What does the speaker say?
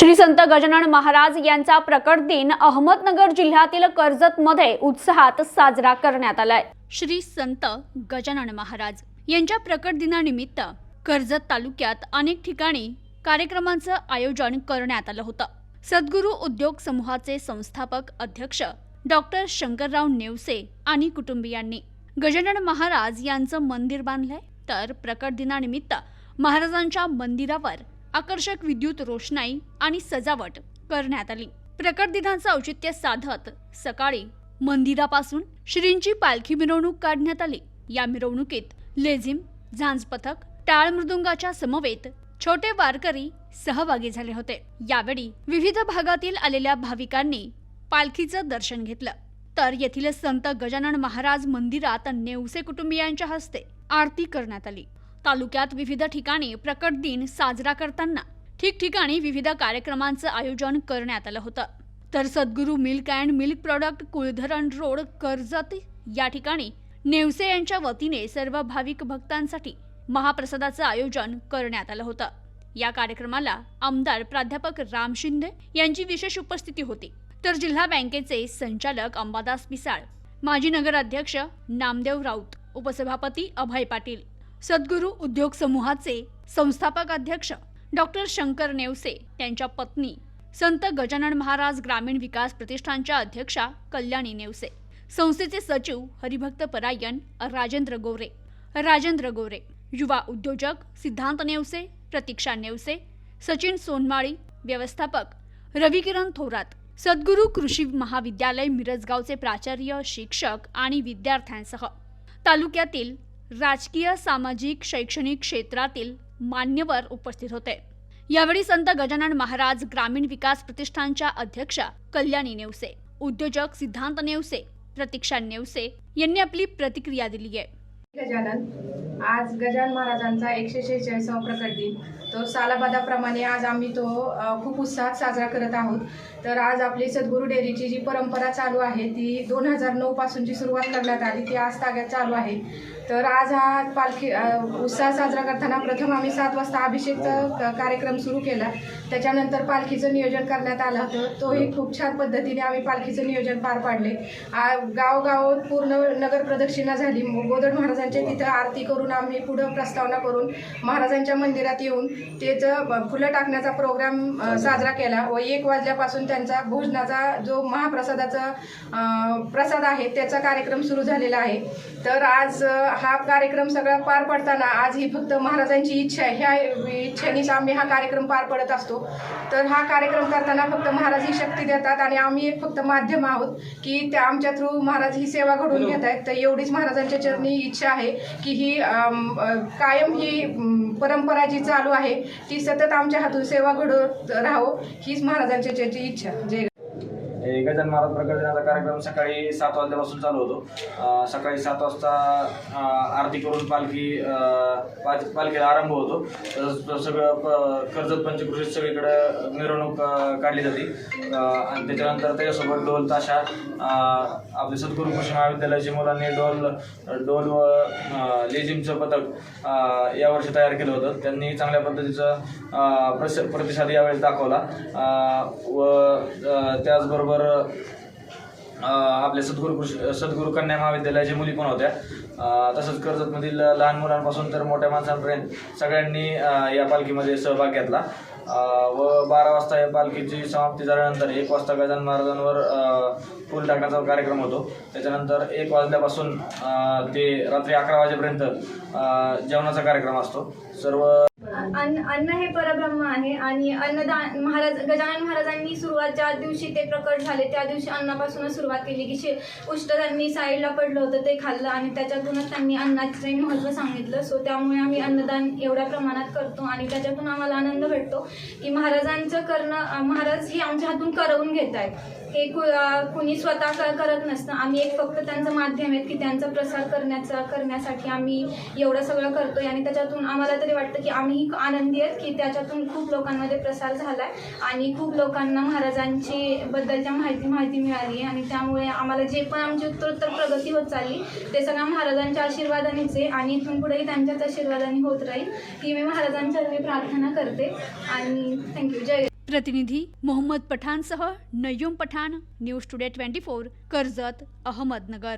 श्री संत गजानन महाराज यांचा प्रकट दिन अहमदनगर जिल्ह्यातील कर्जतमध्ये उत्साहात साजरा करण्यात आलाय. श्री संत गजानन महाराज यांच्या प्रकट दिनानिमित्त कर्जत तालुक्यात अनेक ठिकाणी कार्यक्रमांचं आयोजन करण्यात आलं होतं. सद्गुरू उद्योग समूहाचे संस्थापक अध्यक्ष डॉक्टर शंकरराव नेवसे आणि कुटुंबियांनी गजानन महाराज यांचं मंदिर बांधलंय. तर प्रकट दिनानिमित्त महाराजांच्या मंदिरावर आकर्षक विद्युत रोषणाई आणि सजावट करण्यात आली. प्रकट दिनाचं औचित्य साधत सकाळी मंदिरापासून श्रींची पालखी मिरवणूक काढण्यात आली. या मिरवणुकीत लेझिम झांज पथक टाळ मृदुंगाच्या समवेत छोटे वारकरी सहभागी झाले होते. यावेळी विविध भागातील आलेल्या भाविकांनी पालखीचं दर्शन घेतलं. तर येथील संत गजानन महाराज मंदिरात नेवसे कुटुंबियांच्या हस्ते आरती करण्यात आली. तालुक्यात विविध ठिकाणी प्रकट दिन साजरा करताना ठिकठिकाणी विविध कार्यक्रमांचं आयोजन करण्यात आलं होतं. तर Sadguru milk and milk product Kuldharan road Karjat या ठिकाणी नेवसे यांच्या वतीने सर्व भाविक भक्तांसाठी महाप्रसादाचं आयोजन करण्यात आलं होतं. या कार्यक्रमाला आमदार प्राध्यापक राम शिंदे यांची विशेष उपस्थिती होती. तर जिल्हा बँकेचे संचालक अंबादास पिसाळ माजी नगराध्यक्ष नामदेव राऊत उपसभापती अभय पाटील सद्गुरू उद्योग समूहाचे संस्थापक अध्यक्ष डॉक्टर शंकर नेवसे त्यांच्या पत्नी संत गजानन महाराज ग्रामीण विकास प्रतिष्ठानच्या अध्यक्षा कल्याणी नेवसे. संस्थेचे सचिव हरिभक्त परायण राजेंद्र गोरे. राजेंद्र गोरे युवा उद्योजक सिद्धांत नेवसे प्रतीक्षा नेवसे सचिन सोनमाळी व्यवस्थापक रविकिरण थोरात सद्गुरू कृषी महाविद्यालय मिरजगावचे प्राचार्य शिक्षक आणि विद्यार्थ्यांसह. तालुक्यातील राजकीय सामाजिक शैक्षणिक क्षेत्रातील मान्यवर उपस्थित होते. यावेळी संत गजानन महाराज ग्रामीण विकास प्रतिष्ठानच्या अध्यक्षा कल्याणी नेवसे उद्योजक सिद्धांत नेवसे प्रतीक्षा नेवसे यांनी आपली प्रतिक्रिया दिली आहे. गजानन आज गजानन महाराजांचा एकशे शेहेचाळीसावा प्रकट दिन. तर सालाबादाप्रमाणे आज आम्ही तो खूप उत्साहात साजरा करत आहोत. तर आज आपली सद्गुरू डेअरीची जी परंपरा चालू आहे ती दोन हजार नऊपासून जी सुरुवात करण्यात आली ती आज ताग्यात चालू आहे. तर आज हा पालखी उत्साह साजरा करताना प्रथम आम्ही सात वाजता अभिषेकचा कार्यक्रम सुरू केला. त्याच्यानंतर पालखीचं नियोजन करण्यात आलं होतं. तोही खूप छान पद्धतीने आम्ही पालखीचं नियोजन पार पाडले. आ- गावगाव पूर्ण नगर प्रदक्षिणा झाली. गोदड महाराजांच्या तिथं आरती करून आम्ही पुढं प्रस्तावना करून महाराजांच्या मंदिरात येऊन त्याचं फुलं टाकण्याचा प्रोग्राम साजरा केला व एक वाजल्यापासून त्यांचा भोजनाचा जो महाप्रसादाचा प्रसाद आहे त्याचा कार्यक्रम सुरू झालेला आहे. तर आज हा कार्यक्रम सगळा पार पडताना आज ही फक्त महाराजांची इच्छा आहे. ह्या इच्छेनेच आम्ही हा कार्यक्रम पार पडत असतो. तर हा कार्यक्रम करताना फक्त महाराज ही शक्ती देतात आणि आम्ही एक फक्त माध्यम आहोत की त्या आमच्या थ्रू महाराज ही सेवा घडवून घेत आहेत तर एवढीच महाराजांच्या चरणी इच्छा आहे की ही कायम ही परंपरा जी चालू आहे ती सतत आमच्या हातून सेवा घडवत राहो हीच महाराजांची त्याची इच्छा जय गजान महाराज प्रकटनाचा कार्यक्रम सकाळी सात वाजल्यापासून चालू होतो. सकाळी सात वाजता आरती करून पालखी पाल- पालखीला आरंभ होतो. तसंच सगळं प- कर्जत पंचकृषीत सगळीकडे मिरवणूक काढली जाते. आणि त्याच्यानंतर त्याच्यासोबत ढोल ताशा आपले सद्गुरू कृषी महाविद्यालयाच्या मुलांनी डोल डोल व लेझिमचं पथक यावर्षी तयार केलं होतं. त्यांनी चांगल्या पद्धतीचं प्रस प्रतिसाद यावेळेस दाखवला. व त्याचबरोबर आपले सद्गुरू कृषी सद्गुरू कन्या महाविद्यालयाच्या मुली पण होत्या. तसंच कर्जतमधील लहान मुलांपासून तर मोठ्या माणसांपर्यंत सगळ्यांनी या पालखीमध्ये सहभाग घेतला. व बारा वाजता या पालखीची समाप्ती झाल्यानंतर एक वाजता गजानन महाराजांवर अं, फूल टाकण्याचा कार्यक्रम होतो. त्याच्यानंतर एक वाजल्यापासून ते रात्री अकरा वाजेपर्यंत जेवणाचा कार्यक्रम असतो. सर्व अन्न अन्न हे परब्रह्म आहे आणि अन्नदान महाराज गजानन महाराजांनी सुरुवात ज्या दिवशी ते प्रकट झाले. त्या दिवशी अन्नापासूनच सुरुवात केली की शे उष्ट त्यांनी साईडला पडलं होतं ते खाल्लं आणि त्याच्यातूनच त्यांनी अन्नाचे महत्त्व सांगितलं. सो त्यामुळे आम्ही अन्नदान एवढ्या प्रमाणात करतो आणि त्याच्यातून आम्हाला आनंद भेटतो की महाराजांचं करणं महाराज हे आमच्या हातून करवून घेत आहेत. हे कु कुणी स्वतः क- करत नसतं. आम्ही एक फक्त त्यांचं माध्यम आहेत की त्यांचा प्रसार करण्याचा करण्यासाठी आम्ही एवढं सगळं करतोय आणि त्याच्यातून आम्हाला तरी वाटतं की आम्ही आनंदी आहेत की त्याच्यातून खूप लोकांमध्ये प्रसार झाला आहे आणि खूप लोकांना महाराजांची बद्दलच्या माहिती माहिती मिळाली आणि त्यामुळे आम्हाला जे पण आमची उत्तरोत्तर प्रगती होत चालली ते सगळं महाराजांच्या आशीर्वादानेच आहे. आणि इथून पुढेही त्यांच्याच आशीर्वादाने होत राहील ही मी महाराजांच्या मी प्रार्थना करते. आणि थँक्यू जय प्रतिनिधी Mohammed पठाणसह Nayyum Pathan news today twenty four Karjat Ahmednagar.